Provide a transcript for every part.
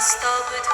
স্তব্ধ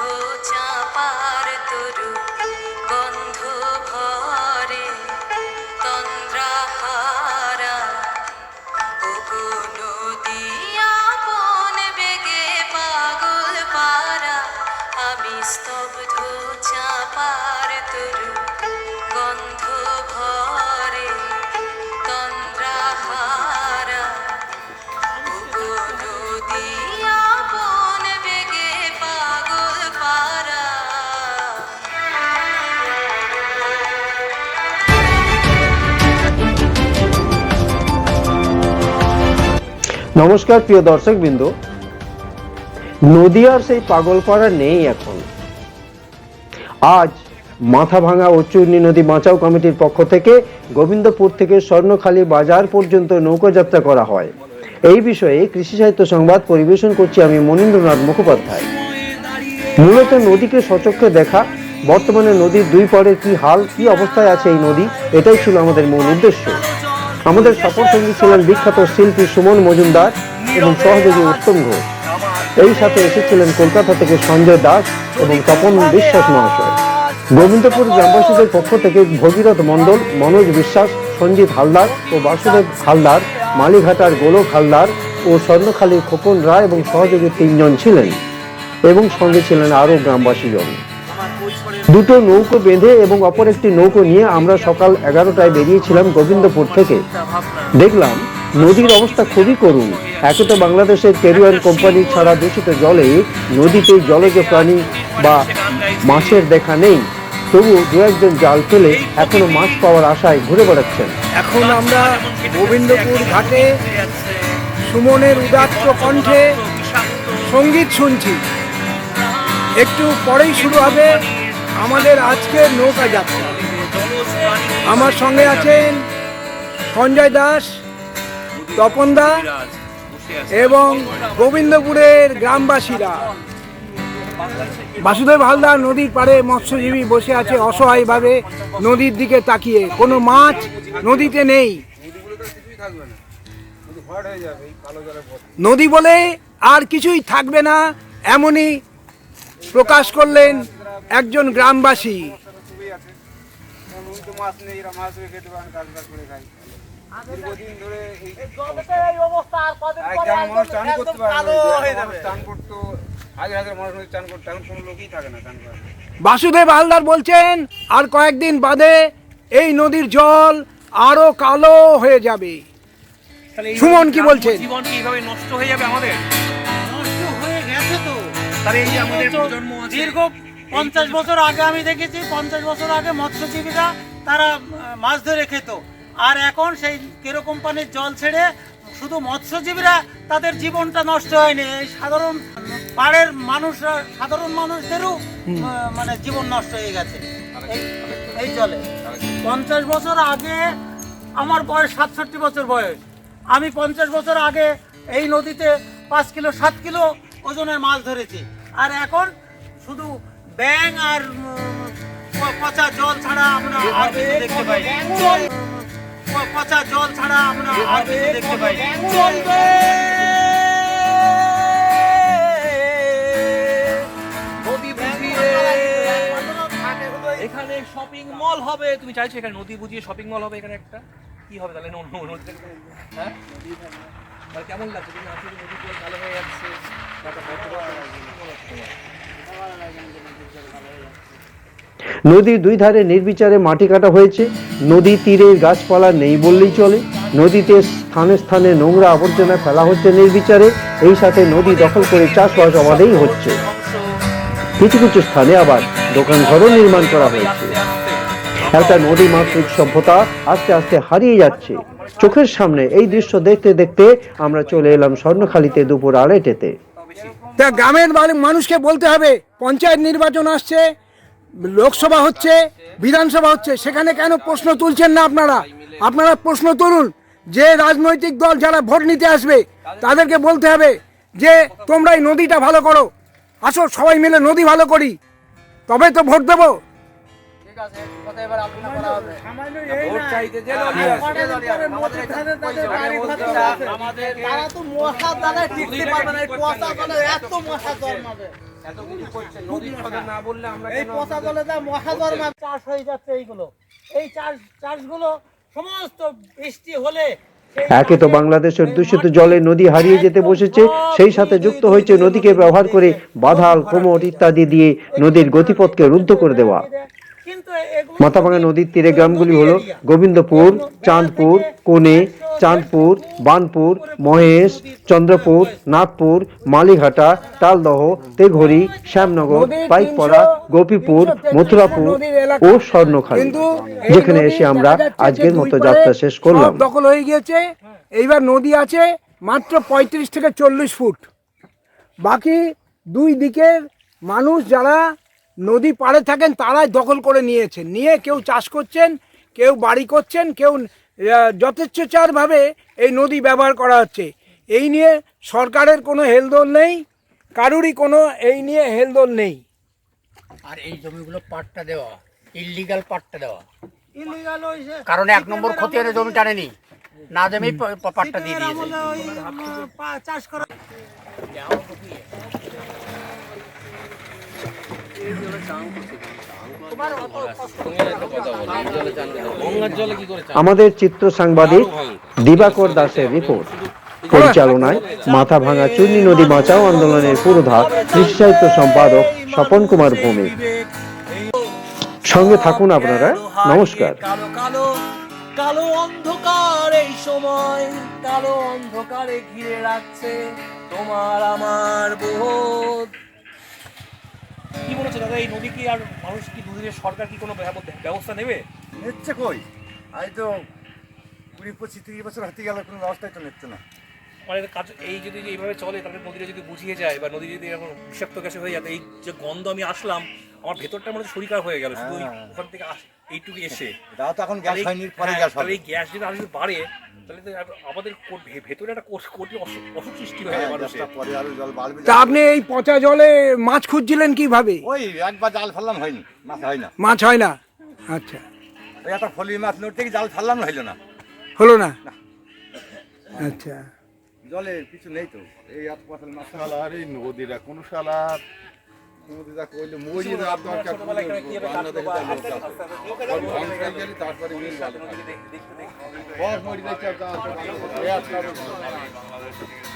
নমস্কার, প্রিয় দর্শক বিন্দু নদিয়ার সেই পাগলপাড়া নেই এখন। আজ মাথা ভাঙা ও চূর্ণী নদী বাঁচাও কমিটির পক্ষ থেকে গোবিন্দপুর থেকে স্বর্ণখালী বাজার পর্যন্ত নৌকাযাত্রা করা হয়। এই বিষয়ে কৃষি সাহিত্য সংবাদ পরিবেশন করছি আমি মনীন্দ্রনাথ মুখোপাধ্যায়। মূলত নদীকে সচক্ষে দেখা, বর্তমানে নদীর দুই পাড়ের কি হাল, কি অবস্থায় আছে এই নদী, এটাই ছিল আমাদের মূল উদ্দেশ্য। আমাদের সফর সঙ্গী ছিলেন বিখ্যাত শিল্পী সুমন মজুমদার এবং সহযোগী উত্তম ঘোষ। এই সাথে এসেছিলেন কলকাতা থেকে সঞ্জয় দাস এবং তপন বিশ্বাস মহাশয়। গোবিন্দপুর গ্রামবাসীদের পক্ষ থেকে ভগীরথ মণ্ডল, মনোজ বিশ্বাস, সঞ্জিত হালদার ও বাসুদেব হালদার, মালিঘাটার গোলক হালদার ও স্বর্ণখালীর খোকন রায় এবং সহযোগী তিনজন ছিলেন এবং সঙ্গে ছিলেন আরও গ্রামবাসীজন দুটো নৌকো বেঁধে এবং অপর একটি নৌকো নিয়ে আমরা সকাল এগারোটায় বেরিয়েছিলাম গোবিন্দপুর থেকে। দেখলাম, নদীর অবস্থা খুবই করুণ। একে তো বাংলাদেশের কেরিয়ার কোম্পানি ছাড়া দূষিত জলে নদীতে জলজ প্রাণী বা মাছের দেখা নেই। তবু দু একজন জাল ফেলে এখনও মাছ পাওয়ার আশায় ঘুরে বেড়াচ্ছেন। এখন আমরা গোবিন্দপুর ঘাটে সুমনের উদাত্ত কণ্ঠে সংগীত শুনছি। একটু পরেই শুরু হবে আমাদের আজকের নৌকা যাত্রা। আমার সঙ্গে আছেন সঞ্জয় দাস, তপন দা এবং গোবিন্দপুরের গ্রামবাসীরা। বাসুদেব হালদার নদীর পাড়ে মৎস্যজীবী বসে আছে অসহায়ভাবে নদীর দিকে তাকিয়ে। কোনো মাছ নদীতে নেই। নদী বলে আর কিছুই থাকবে না, এমনই প্রকাশ করলেন একজন গ্রামবাসী। বাসুদেব হালদার বলছেন আর কয়েকদিন বাদে এই নদীর জল আরও কালো হয়ে যাবে। সুমন কি বলছেন? জীবন কি এইভাবে নষ্ট হয়ে যাবে আমাদের? নষ্ট হয়ে গেছে তো। তাহলে এই যে আমাদের প্রজন্ম আছে। দীর্ঘ পঞ্চাশ বছর আগে আমি দেখেছি পঞ্চাশ বছর আগে মৎস্যজীবীরা তারা মাছ ধরে খেত। আর এখন সেই কেরো কোম্পানির জল ছেড়ে শুধু মৎস্যজীবীরা তাদের জীবনটা নষ্ট হয়নি। এই সাধারণ পাড়ের মানুষরা সাধারণ মানুষদেরও মানে জীবন নষ্ট হয়ে গেছে এই- এই জলে। পঞ্চাশ বছর আগে আমার বয়স সাতষট্টি বছর বয়স। আমি পঞ্চাশ বছর আগে এই নদীতে পাঁচ কিলো সাত কিলো ওজনের মাছ ধরেছে আর এখন শুধু ব্যাং আর পচা জল ছাড়া আমরা আর কিছু দেখতে পাই পচা জল ছাড়া আমরা আর কিছু দেখতে পাই। এখানে শপিং মল হবে তুমি চাইছো এখানে নদী বুঝিয়ে শপিং মল হবে এখানে একটা কি হবে তাহলে ন- ন- হ্যাঁ কেমন লাগছে? তুমি আসলে নদী পুরো কালো হয়ে যাচ্ছে? নদীর দুই ধারে নির্বিচারে মাটি কাটা হয়েছে। নদী তীরে গাছপালা নেই বললেই চলে। নদীতে স্থানে স্থানে নোংরা আবর্জনা ফেলা হচ্ছে নির্বিচারে। এই সাথে নদী দখল করে চাষবাস অবাধেই হচ্ছে। কিছু কিছু স্থানে আবার দোকান ঘরও নির্মাণ করা হয়েছে। একটা নদী মাতৃক সভ্যতা আস্তে আস্তে হারিয়ে যাচ্ছে। চোখের সামনে এই দৃশ্য দেখতে দেখতে আমরা চলে এলাম স্বর্ণখালীতে দুপুর আড়াইটেতে। তা গ্রামের মানুষকে বলতে হবে, পঞ্চায়েত নির্বাচন আসছে, লোকসভা হচ্ছে, বিধানসভা হচ্ছে, সেখানে কেন প্রশ্ন তুলছেন না আপনারা? আপনারা প্রশ্ন তুলুন, যে রাজনৈতিক দল যারা ভোট নিতে আসবে, তাদেরকে বলতে হবে যে তোমরা এই নদীটা ভালো করো। আসো, সবাই মিলে নদী ভালো করি। তবে তো ভোট দেবো। ভোট চাইতে যে দলই আসে, যে দলই আসে, আমাদের এখানে আগে বলতে হবে, তারা তো মশা দ্বারা টিকতে পারবে না। এই কুয়াশা এত মশা জন্মাবে। এত কিছু করছে? নদীর কথা না বললে আমরা এই পচা জলে যা মহাজন্ম চাষ হয়ে যাচ্ছে এইগুলো। এই চাষ চাষগুলো সমস্ত বৃষ্টি হলে একে তো বাংলাদেশের দূষিত জলে নদী হারিয়ে যেতে বসেছে সেই সাথে যুক্ত হয়েছে নদীকে ব্যবহার করে বাধাল কোমর ইত্যাদি দিয়ে নদীর গতিপথকে রুদ্ধ করে দেওয়া। মাথাভাঙা নদী- নদীর তীরে গ্রামগুলি হলো গোবিন্দপুর চাঁদপুর কোনে চাঁদপুর বানপুর মহেশ চন্দ্রপুর। নাগপুর মালিঘাটা তালদহ তেঘরি শ্যামনগর পাইকপাড়া গোপীপুর মথুরাপুর ও স্বর্ণখালী। যেখানে এসে আমরা আজকের মতো যাত্রা শেষ করলাম। দখল হয়ে গিয়েছে। এইবার নদী আছে মাত্র পঁয়ত্রিশ থেকে চল্লিশ ফুট। বাকি দুই দিকের মানুষ যারা নদী পাড়ে থাকেন তারাই দখল করে নিয়েছেন। নিয়ে কেউ চাষ করছেন কেউ বাড়ি করছেন কেউ যথেচ্ছাচারভাবে এই নদী ব্যবহার করা হচ্ছে। এই নিয়ে সরকারের কোনো হেলদোল নেই কারুরই কোনো এই নিয়ে হেলদোল নেই। আর এই জমিগুলো পাট্টা দেওয়া ইলিগাল পাট্টা দেওয়া। ওই যে- কারণ এক নম্বর ক্ষতি হলে জমি টানে টানেনি। না জমি পাট্টা দিয়ে দিয়েছে। চাষ করা আমাদের চিত্র সাংবাদিক দিবাকর দাসের রিপোর্ট। পরিচালনায় মাথা ভাঙা চূর্ণী নদী বাঁচাও আন্দোলনের পুরোধা কৃষি সম্পাদক স্বপন কুমার ভৌমিক। সঙ্গে থাকুন আপনারা। নমস্কার। কালো অন্ধকার এই সময়, কালো অন্ধকারে ঘিরে রাখছে তোমার আমার বোধ। কি হচ্ছে দাদা এই নদী কি আর মানুষ কি দুদিনের সরকার কি কোনো ব্যবস্থা নেবে? নিচ্ছে কই? আজ তো কুড়ি পঁচিশ তিরিশ বছর হাতে গেল কোনো ব্যবস্থাই তো নিচ্ছে না। মানে কাজ এই যদি এইভাবে চলে তাহলে নদীটা যদি বুঝিয়ে যায় বা নদী যদি এরকম বিষাক্ত গ্যাসে হয়ে যায় এই যে গন্ধ আমি আসলাম আমার ভেতরটা মানে শরীর হয়ে গেল শুধু ওখান থেকে আস- এইটুকু এসে। তাও তো এখন গ্যাস হয়নি পরে হ্যাঁ, গ্যাস হবে। এই গ্যাস যদি আরও বাড়ে তাহলে তো আমাদের কো- ভে- ভেতরে একটা কোষ- কোটি অসুখ সৃষ্টি হয়ে হ্যাঁ, মানুষের। পরে আরও জল বাড়বে। তা আপনি এই পচা জলে মাছ খুঁজছিলেন কীভাবে? ওই একবার জাল ফেললাম হয়নি। মাছ হয় না। মাছ হয় না? আচ্ছা। ওই একটা ফলি মাছ নড়তে গিয়ে জাল ফেললাম হইল না। হলো না? আচ্ছা। জলে কিছু নেই তো। এই এত মাছ। শালার এই নদীরা কোন শালার।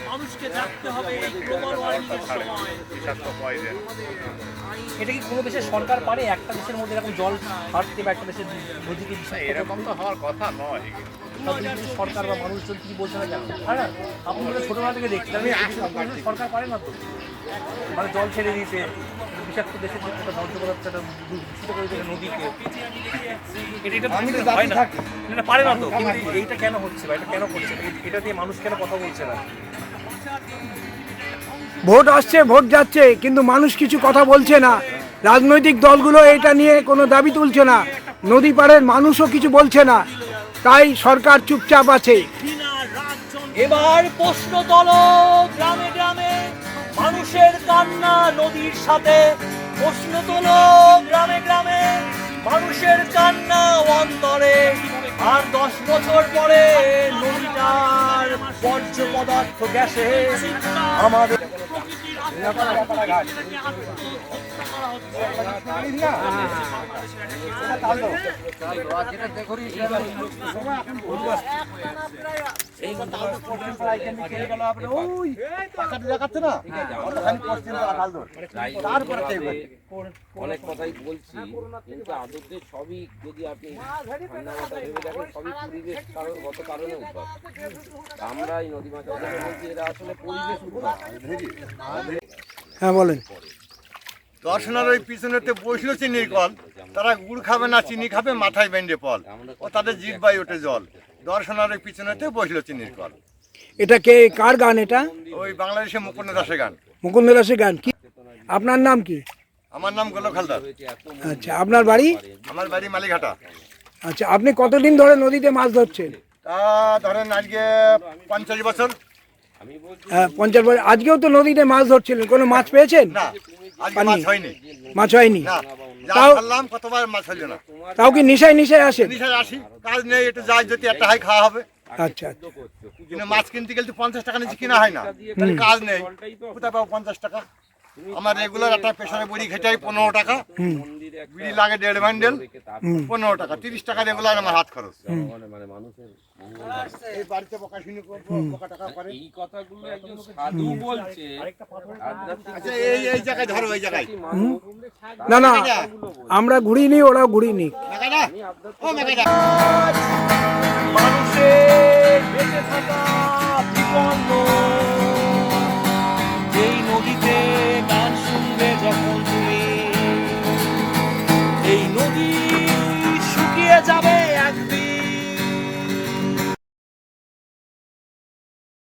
মানুষকে জানতে হবে এই গ্লোবাল ওয়ার্মিংয়ের সময়। এটা কি কোনো দেশের সরকার পারে? একটা দেশের মধ্যে এরকম জল ছাড়তে বা একটা দেশের নদীকে এরকম তো হওয়ার কথা নয় সরকার বা মানুষজন কি বলছে না কেন? হয় আপনি ছোটবেলা থেকে দেখছি আমি সরকার পারে না তো। মানে জল ছেড়ে দিতে বিষাক্ত দেশের যে একটা বর্জ্য পদার্থটা দূষিত করে নদীকে। এটা হয় পারে না তো। কিন্তু এইটা কেন হচ্ছে বা এটা কেন করছে? এটা দিয়ে মানুষ কেন কথা বলছে না? ভোট আসছে ভোট যাচ্ছে কিন্তু মানুষ কিছু কথা বলছে না। রাজনৈতিক দলগুলো এটা নিয়ে কোনো দাবি তুলছে না। নদী পাড়ের মানুষও কিছু বলছে না। তাই সরকার চুপচাপ আছে। এবার প্রশ্ন তোলো গ্রামে গ্রামে, মানুষের কান্না নদীর সাথে। প্রশ্ন তোলো গ্রামে গ্রামে, মানুষের কান্না অন্তরে। আর দশ বছর পরে নদীটার বর্জ্য পদার্থ গ্যাসে আমাদের অনেক কথাই বলছি কিন্তু আদতে সবই যদি আপনি ভেবে দেখেন সবই পরিবেশ কারণ গত কারণে উদ্ভব আমরা এই নদী মাছ বলছি এরা আসলে পরিবেশ হ্যাঁ বলেন। দর্শনার ওই পিছনেতে বসল চিনির কল। তারা গুড় খাবে না চিনি খাবে মাথায় বেঁধে পল। ও তাদের জিভ ওঠে জল। দর্শনার ওই পিছনেতে বসল চিনির কল। এটা কে কার গান এটা? ওই বাংলাদেশে মুকুন্দ দাসের গান। মুকুন্দ দাসের গান কি? আপনার নাম কি? আমার নাম গোলক হালদার। আচ্ছা আপনার বাড়ি? আমার বাড়ি মালিঘাটা। আচ্ছা আপনি কতদিন ধরে নদীতে মাছ ধরছেন? তা ধরেন আজকে পঞ্চাশ বছর। পঞ্চাশ বছর আজকেও তো নদীতে মাছ ধরছিলেন। কোনো মাছ পেয়েছেন? পানি। মাছ হয়নি। মাছ হয়নি? তাও কতবার মাছ হইল না। তাও কি নিশায় নিশায় আসে নিশায় আসি কাজ নেই একটু যাই যদি একটা হাই খাওয়া হবে। আচ্ছা আচ্ছা কিন্তু মাছ কিনতে গেলে তো পঞ্চাশ টাকা নিচে কিনা হয় না। তাহলে কাজ নেই। কোথায় পাবো পঞ্চাশ টাকা? আমার রেগুলার একটা প্রেশারে বড়ি খেতে হয় পনেরো টাকা। বিড়ি লাগে দেড় বান্ডেল পনেরো টাকা তিরিশ টাকা রেগুলার আমার হাত খরচ। মানে মানে মানুষের মঙ্গল হয়। এই বাড়িতে বকা শুনি বকা টাকা করে এই কথাগুলো একজন সাধু বলছে। আধ্যাত্মিক আচ্ছা এই এই জায়গায় ধরো এই জায়গায়। মানুষ না না আমরা ঘুরিনি ওরাও ঘুরিনি মানুষের বেঁচে থাকা বিপন্ন Gracias.